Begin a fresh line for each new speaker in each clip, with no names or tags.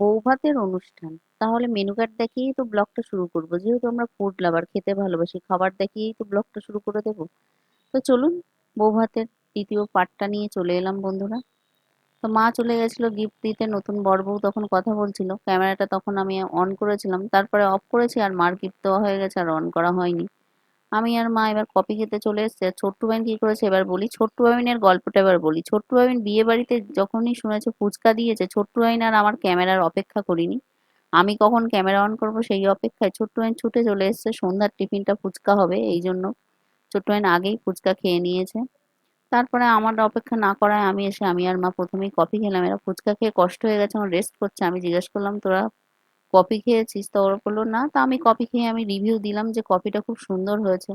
বৌভাতের অনুষ্ঠান, তাহলে menu card দেখিয়েই তো ব্লগটা শুরু করব। যেহেতু আমরা ফুড লাভার খেতে ভালোবাসি, খাবার দেখিয়েই তো ব্লগটা শুরু করে দেবো। তো চলুন, বৌভাতের দ্বিতীয় পার্টটা নিয়ে চলে এলাম বন্ধুরা। তো মা চলে গেছিল গিফট দিতে, নতুন বর বউ তখন কথা বলছিল। ক্যামেরাটা তখন আমি অন করেছিলাম, তারপরে অফ করেছি আর মার গিফট দেওয়া হয়ে গেছে আর অন করা হয়নি। আমি আর মা এবার কপি খেতে চলে এসছে। ছোট্টু বাইন কি করেছে এবার বলি? ছোট্টু বাইনের গল্পটা এবার বলি। ছোট্টু বাইন বিয়ে বাড়িতে যখনই শুনেছে ফুচকা দিয়েছে, ছোট্টু বাইন আর আমার ক্যামেরার অপেক্ষা করিনি। আমি কখন ক্যামেরা অন করব সেই অপেক্ষায় ছোট্টু বাইন ছুটে চলে এসছে। সন্ধ্যার টিফিনটা ফুচকা হবে এই জন্য। ছোট্টু বাইন আগেই ফুচকা খেয়ে নিয়েছে। তারপরে আমার অপেক্ষা না করায় আমি এসে, আমি আর মা প্রথমেই কফি খেলাম। এরা ফুচকা খেয়ে কষ্ট হয়ে গেছে, আমার রেস্ট করছে। আমি জিজ্ঞেস করলাম, তোরা কফি খেয়েছিস? তো ওর বলল, না, তা আমি কফি খেয়ে আমি রিভিউ দিলাম যে কফিটা খুব সুন্দর হয়েছে।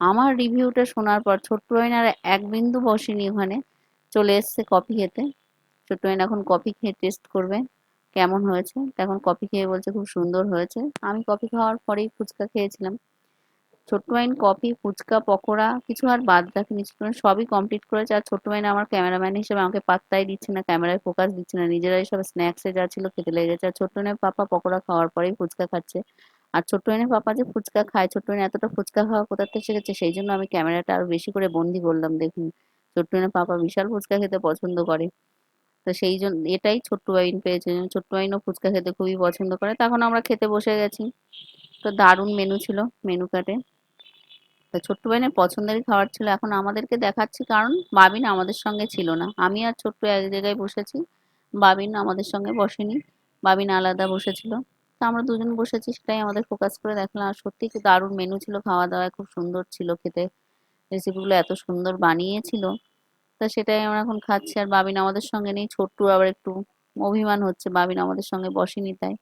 আমার রিভিউটা শোনার পর ছোট্ট আর এক বিন্দু বসেনি ওখানে, চলে এসছে কফি খেতে। ছোট্ট এখন কফি খেয়ে টেস্ট করবে, কেমন হয়েছে? তখন কফি খেয়ে বলছে খুব সুন্দর হয়েছে। আমি কফি খাওয়ার পরেই ফুচকা খেয়েছিলাম। ছোট্ট ওয়াইন কফি, ফুচকা, পকোড়া কিছু আর বাদ রাখেনি সবই কমপ্লিট করেছে। আর ছোট্ট ওয়াইন আমার ক্যামেরাম্যান হিসেবে আমাকে পাত্তাই দিচ্ছে না ক্যামেরায় ফোকাস দিচ্ছে না। নিজেরাই সব স্ন্যাক্সে যা ছিল খেতে লেগে গেছে। আর ছোট্ট ওয়াইনের পাপা পকোড়া খাওয়ার পরেই ফুচকা খাচ্ছে। আর ছোট্ট ওয়াইনের পাপা যে ফুচকা খায়, ছোট্ট ওয়াইন এতটা ফুচকা খাওয়া কোথা থেকে শিখেছে? সেই জন্য আমি ক্যামেরাটা আরও বেশি করে বন্দি করলাম দেখুন। ছোট্ট ওয়াইনের পাপা বিশাল ফুচকা খেতে পছন্দ করে। তো সেই জন্য এটাই ছোট্ট ওয়াইন পেয়েছে। ছোট্ট ওয়াইনও ফুচকা খেতে খুবই পছন্দ করে। তখন আমরা খেতে বসে গেছি। তো দারুণ মেনু ছিল মেনু কার্ডে তো ছোট্ট বোনের পছন্দের খাবার ছিল। এখন আমাদেরকে দেখাচ্ছি, কারণ বাবিন আমাদের সঙ্গে ছিল না। আমি আর ছোট্ট এক জায়গায় বসেছি, বাবিন আমাদের সঙ্গে বসেনি, বাবিন আলাদা বসেছিল। তো আমরা দুজন বসেছি, সেটাই আমাদের ফোকাস করে দেখলাম। আর সত্যি দারুণ মেনু ছিল খাওয়া দাওয়া খুব সুন্দর ছিল খেতে। রেসিপিগুলো এত সুন্দর বানিয়েছিল, তা সেটাই আমরা এখন খাচ্ছি। আর বাবিন আমাদের সঙ্গে নেই, ছোট্টু আবার একটু অভিমান হচ্ছে, বাবিন আমাদের সঙ্গে বসেনি তাই।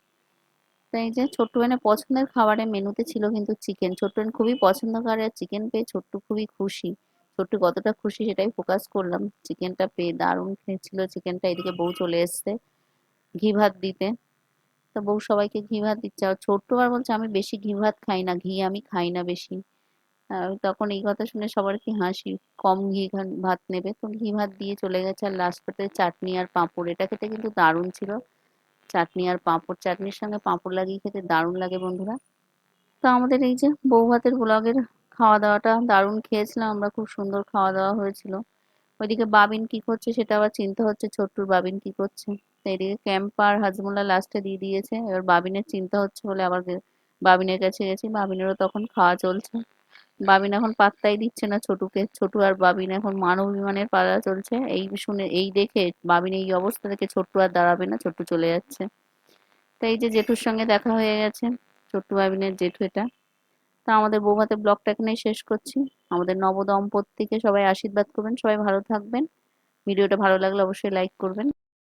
এই যে ছোট্টু বোনের পছন্দের খাবারের মেনুতে ছিল কিন্তু চিকেন ছোট্টু বোন খুবই পছন্দ করে আর চিকেন পেয়ে ছোট্টু খুবই খুশি। ছোট্টু কতটা খুশি সেটাই ফোকাস করলাম। চিকেনটা পেয়ে দারুণ ছিল চিকেনটা এদিকে বউ চলে এসছে ঘি ভাত দিতে। তো বউ সবাইকে ঘি ভাত দিচ্ছে। আর ছোট্টু আর বলছে, আমি বেশি ঘি ভাত খাই না। ঘি আমি খাই না বেশি। তখন এই কথা শুনে সবার কি হাসি। কম ঘি ভাত নেবে। তো ঘি ভাত দিয়ে চলে গেছে। আর লাস্টে চাটনি আর পাঁপড়। এটা খেতে কিন্তু দারুণ ছিল। চাটনি আর পাঁপড়। চাটনির সঙ্গে পাঁপড় লাগিয়ে খেতে দারুণ লাগে বন্ধুরা। তো আমাদের এই যে বউ ভাতের ব্লগের খাওয়া দাওয়াটা দারুণ খেয়েছিলাম, আমরা খুব সুন্দর খাওয়া দাওয়া হয়েছিল। ওইদিকে বাবিন কি করছে সেটা আবার চিন্তা হচ্ছে, ছোট্টুর বাবিন কি করছে। তো এদিকে ক্যাম্পার হাজমুল্লা লাস্টে দিয়ে দিয়েছে, এবার বাবিনের চিন্তা হচ্ছে বলে আবার বাবিনের কাছে গেছি, বাবিনেরও তখন খাওয়া চলছে। বাবিন এখন পাত্তাই দিচ্ছে না ছোটুকে। ছোটু আর বাবিন এখন মানব বিমানের পাড়া চলছে। এই শুনে, এই দেখে বাবিন এই অবস্থা দেখে ছোট্টু আর দাঁড়াবে না, ছোট্টু চলে যাচ্ছে। তাই এই যে জেঠুর সঙ্গে দেখা হয়ে গেছে, ছোট্টু বাবিনের জেঠু এটা। তা আমাদের বৌভাতের ব্লগটা এখানেই শেষ করছি। আমাদের নবদম্পতিকে সবাই আশীর্বাদ করবেন, সবাই ভালো থাকবেন। ভিডিওটা ভালো লাগলে অবশ্যই লাইক করবেন।